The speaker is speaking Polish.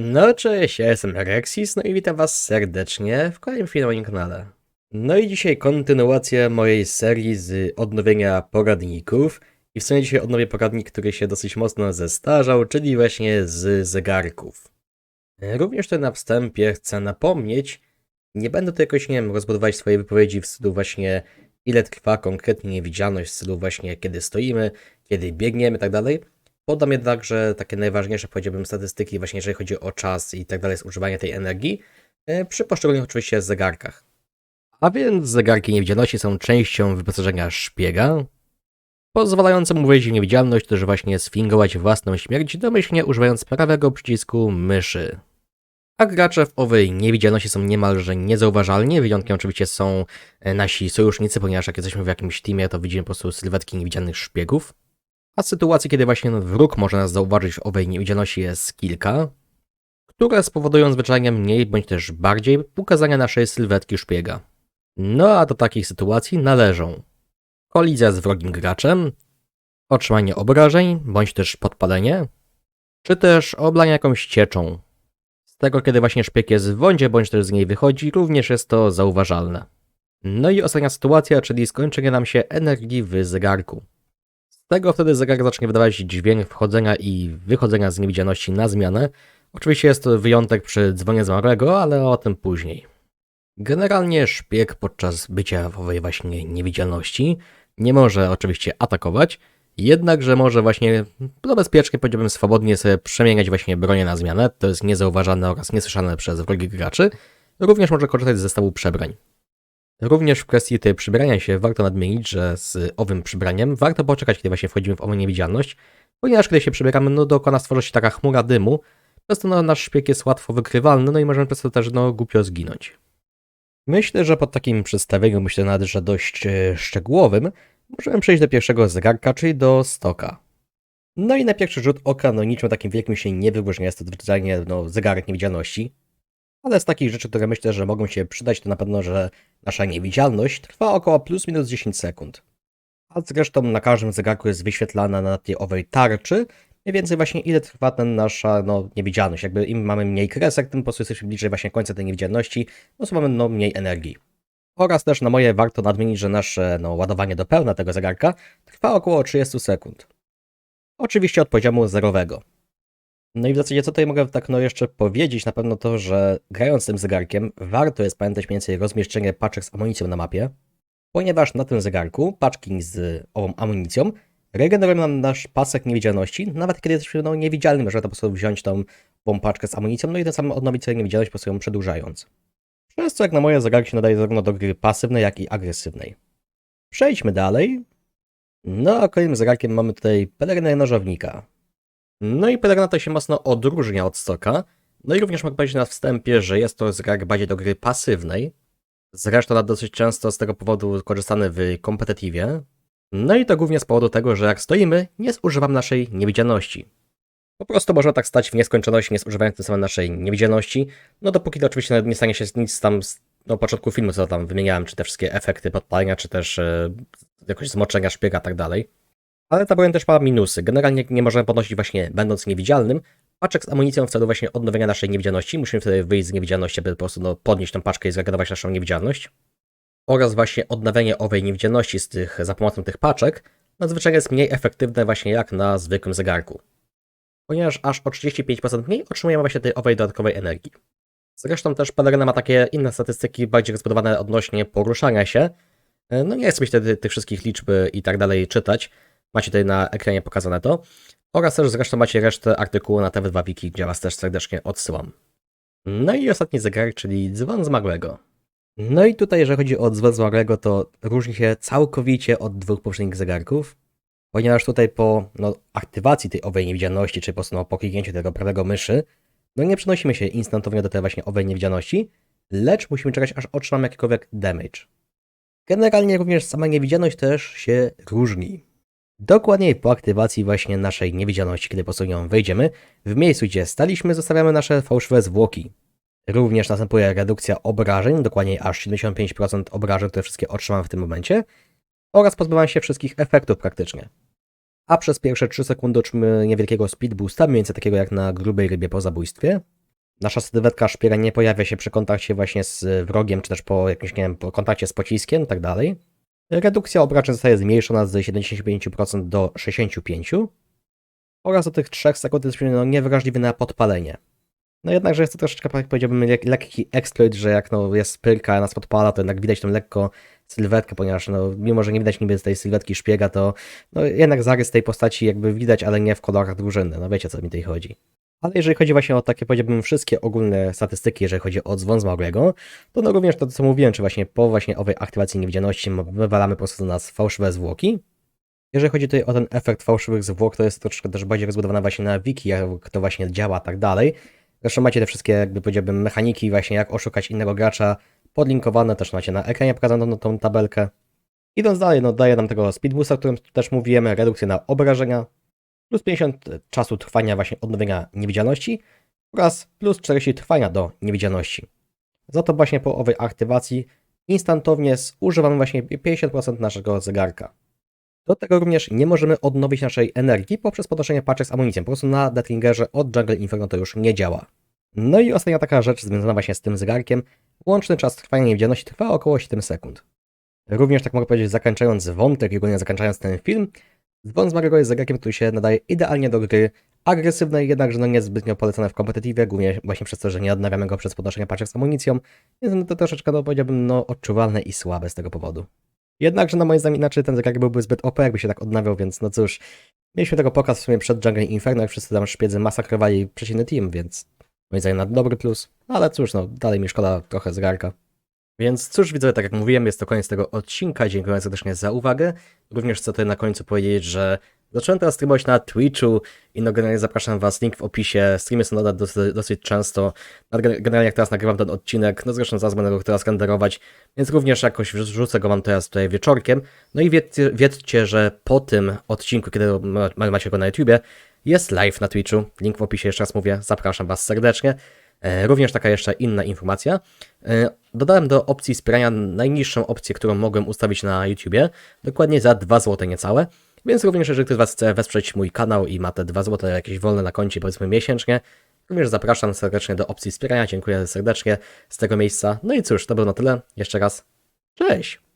No cześć, ja jestem Rexis, no i witam was serdecznie w kolejnym filmie na moim kanale. No i dzisiaj kontynuacja mojej serii z odnowienia poradników. I w sumie dzisiaj odnowię poradnik, który się dosyć mocno zestarzał, czyli właśnie z zegarków. Również tutaj na wstępie chcę napomnieć, nie będę tu jakoś, nie wiem, rozbudować swojej wypowiedzi w stylu właśnie ile trwa konkretnie niewidzialność, w stylu właśnie kiedy stoimy, kiedy biegniemy i tak dalej. Podam jednakże takie najważniejsze, powiedziałbym, statystyki, właśnie jeżeli chodzi o czas i tak dalej, z używania tej energii, e, przy poszczególnych oczywiście zegarkach. A więc zegarki niewidzialności są częścią wyposażenia szpiega, pozwalającym mu wejść w niewidzialność, też właśnie sfingować własną śmierć, domyślnie używając prawego przycisku myszy. A gracze w owej niewidzialności są niemalże niezauważalni, wyjątkiem oczywiście są e, nasi sojusznicy, ponieważ jak jesteśmy w jakimś teamie, to widzimy po prostu sylwetki niewidzialnych szpiegów. A sytuacji, kiedy właśnie wróg może nas zauważyć w owej niewidzialności jest kilka, które spowodują zwyczajnie mniej bądź też bardziej ukazania naszej sylwetki szpiega. No a do takich sytuacji należą kolizja z wrogim graczem, otrzymanie obrażeń bądź też podpalenie, czy też oblanie jakąś cieczą. Z tego, kiedy właśnie szpieg jest w wodzie bądź też z niej wychodzi, również jest to zauważalne. No i ostatnia sytuacja, czyli skończenie nam się energii w zegarku. Tego wtedy zegar zacznie wydawać dźwięk wchodzenia i wychodzenia z niewidzialności na zmianę. Oczywiście jest to wyjątek przy dzwonie zmarłego, ale o tym później. Generalnie szpieg podczas bycia w owej właśnie niewidzialności nie może oczywiście atakować, jednakże może właśnie no bezpiecznie, powiedziałbym swobodnie sobie przemieniać właśnie bronię na zmianę, to jest niezauważane oraz niesłyszane przez wrogich graczy. Również może korzystać z zestawu przebrań. Również w kwestii tej przybrania się warto nadmienić, że z owym przybraniem warto poczekać, kiedy właśnie wchodzimy w ową niewidzialność, ponieważ kiedy się przybieramy, no dookoła stworzy się taka chmura dymu, przez to no, nasz szpieg jest łatwo wykrywalny, no i możemy przez to też no, głupio zginąć. Myślę, że po takim przedstawieniu, myślę nawet, że dość e, szczegółowym, możemy przejść do pierwszego zegarka, czyli do stoka. No i na pierwszy rzut oka, no niczym takim wielkim się nie wyróżnia, jest to zwyczajnie no, zegarek niewidzialności. Ale z takich rzeczy, które myślę, że mogą się przydać, to na pewno, że nasza niewidzialność trwa około plus minus 10 sekund. A zresztą na każdym zegarku jest wyświetlana na tej owej tarczy, mniej więcej właśnie ile trwa ten nasza no, niewidzialność. Jakby im mamy mniej kresek, tym po prostu jesteśmy bliżej właśnie końca tej niewidzialności, no to mamy no, mniej energii. Oraz też na moje warto nadmienić, że nasze no, ładowanie do pełna tego zegarka trwa około 30 sekund. Oczywiście od poziomu zerowego. No i w zasadzie co tutaj mogę tak no jeszcze powiedzieć, na pewno to, że grając tym zegarkiem warto jest pamiętać mniej więcej rozmieszczenie paczek z amunicją na mapie, ponieważ na tym zegarku paczki z ową amunicją regenerują nam nasz pasek niewidzialności, nawet kiedy jesteśmy no, niewidzialni, możemy to po prostu wziąć tą ową paczkę z amunicją, no i ten sam odnowić sobie niewidzialność, po prostu ją przedłużając. Przez co jak na moje zegarki się nadaje zarówno do gry pasywnej, jak i agresywnej. Przejdźmy dalej. No a kolejnym zegarkiem mamy tutaj pelerynę nożownika. No i peleryna to się mocno odróżnia od stoka. No i również mogę powiedzieć na wstępie, że jest to zegarek bardziej do gry pasywnej. Zresztą dosyć często z tego powodu korzystany w kompetytywie. No i to głównie z powodu tego, że jak stoimy, nie zużywam naszej niewidzialności. Po prostu można tak stać w nieskończoności, nie zużywając tym samym naszej niewidzialności. No dopóki to oczywiście nie stanie się nic tam z no, początku filmu, co tam wymieniałem, czy te wszystkie efekty podpalenia, czy też e, jakoś zmoczenia szpiega, tak dalej. Ale ta broń też ma minusy. Generalnie nie możemy podnosić właśnie będąc niewidzialnym paczek z amunicją w celu właśnie odnowienia naszej niewidzialności. Musimy wtedy wyjść z niewidzialności, aby po prostu no, podnieść tą paczkę i zregenerować naszą niewidzialność. Oraz właśnie odnawianie owej niewidzialności z tych, za pomocą tych paczek nadzwyczaj jest mniej efektywne właśnie jak na zwykłym zegarku. Ponieważ aż o 35% mniej otrzymujemy właśnie tej owej dodatkowej energii. Zresztą też peleryna ma takie inne statystyki bardziej rozbudowane odnośnie poruszania się. No nie chcę mi wtedy tych wszystkich liczb i tak dalej czytać. Macie tutaj na ekranie pokazane to. Oraz też zresztą macie resztę artykułu na TV2 Wiki, gdzie Was też serdecznie odsyłam. No i ostatni zegar, czyli dzwon zmarłego. No i tutaj, jeżeli chodzi o dzwon zmarłego, to różni się całkowicie od dwóch poprzednich zegarków, ponieważ tutaj po no, aktywacji tej owej niewidzialności, czy po prostu no, po kliknięciu tego prawego myszy, no nie przenosimy się instantownie do tej właśnie owej niewidzialności, lecz musimy czekać aż otrzymamy jakikolwiek damage. Generalnie również sama niewidzialność też się różni. Dokładniej po aktywacji właśnie naszej niewidzialności, kiedy po prostu nią wejdziemy, w miejscu gdzie staliśmy zostawiamy nasze fałszywe zwłoki. Również następuje redukcja obrażeń, dokładniej aż 75% obrażeń, które wszystkie otrzymam w tym momencie, oraz pozbywam się wszystkich efektów praktycznie. A przez pierwsze 3 sekundy otrzymamy niewielkiego speed boosta, mniej więcej takiego jak na grubej rybie po zabójstwie. nasza sylwetka szpiega nie pojawia się przy kontakcie właśnie z wrogiem, czy też po jakimś, nie wiem, po kontakcie z pociskiem i tak. Redukcja obrażeń zostaje zmniejszona z 75% do 65% oraz do tych 3 sekund jesteśmy no, niewrażliwy na podpalenie. No jednakże jest to troszeczkę, jak powiedziałbym, lek- lekki exploit, że jak no, jest pyrka, nas podpala, to jednak widać tą lekko sylwetkę, ponieważ no, mimo, że nie widać niby z tej sylwetki szpiega, to no, jednak zarys tej postaci jakby widać, ale nie w kolorach drużyny. No wiecie, co mi tutaj chodzi. Ale jeżeli chodzi właśnie o takie, powiedziałbym, wszystkie ogólne statystyki, jeżeli chodzi o dzwon zmarłego, to no również to, co mówiłem, czy właśnie po właśnie owej aktywacji niewidzialności wywalamy po prostu do nas fałszywe zwłoki. Jeżeli chodzi tutaj o ten efekt fałszywych zwłok, to jest troszeczkę też bardziej rozbudowana właśnie na wiki, jak to właśnie działa, tak dalej. Zresztą macie te wszystkie, jakby powiedziałbym, mechaniki właśnie, jak oszukać innego gracza, podlinkowane, też macie na ekranie pokazaną tą tabelkę. Idąc dalej, no daje nam tego speedboosta, o którym też mówiłem, redukcję na obrażenia, plus 50 czasu trwania właśnie odnowienia niewidzialności oraz plus 40 trwania do niewidzialności. Za to właśnie po owej aktywacji instantownie zużywamy właśnie 50% naszego zegarka. Do tego również nie możemy odnowić naszej energii poprzez podnoszenie paczek z amunicją. Po prostu na Deathlingerze od Jungle Inferno to już nie działa. No i ostatnia taka rzecz związana właśnie z tym zegarkiem. Łączny czas trwania niewidzialności trwa około 7 sekund. Również tak mogę powiedzieć, zakończając wątek i ogólnie zakończając ten film, Dzwon zmarłego jest zegarkiem, który się nadaje idealnie do gry agresywnej, jednakże no niezbytnio polecane w kompetitywie, głównie właśnie przez to, że nie odnawiamy go przez podnoszenie paczek z amunicją, więc no to troszeczkę, no powiedziałbym, no odczuwalne i słabe z tego powodu. Jednakże na moim zdaniem inaczej ten zegarek byłby zbyt OP, jakby się tak odnawiał, więc no cóż, mieliśmy tego pokaz w sumie przed Jungle Inferno, jak wszyscy tam szpiedzy masakrowali przeciwny team, więc moim zdaniem na dobry plus, ale cóż, no dalej mi szkoda trochę zegarka. Więc cóż, widzowie, tak jak mówiłem, jest to koniec tego odcinka. Dziękuję serdecznie za uwagę. Również chcę tutaj na końcu powiedzieć, że zacząłem teraz streamować na Twitchu i no generalnie zapraszam Was, link w opisie. Streamy są nadal dosyć, dosyć często. No, gen- Generalnie jak teraz nagrywam ten odcinek, no zresztą zaraz będę go teraz renderować, więc również jakoś wrzucę go Wam teraz tutaj wieczorkiem. No i wiedzcie, wiedzcie że po tym odcinku, kiedy ma- macie go na YouTubie, jest live na Twitchu. Link w opisie, jeszcze raz mówię, zapraszam Was serdecznie. E, Również taka jeszcze inna informacja. E, Dodałem do opcji wspierania najniższą opcję, którą mogłem ustawić na YouTubie, dokładnie za 2 zł niecałe. Więc również, jeżeli ktoś z Was chce wesprzeć mój kanał i ma te 2 zł jakieś wolne na koncie, powiedzmy miesięcznie, również zapraszam serdecznie do opcji wspierania. Dziękuję serdecznie z tego miejsca. No i cóż, to było na tyle. Jeszcze raz, cześć!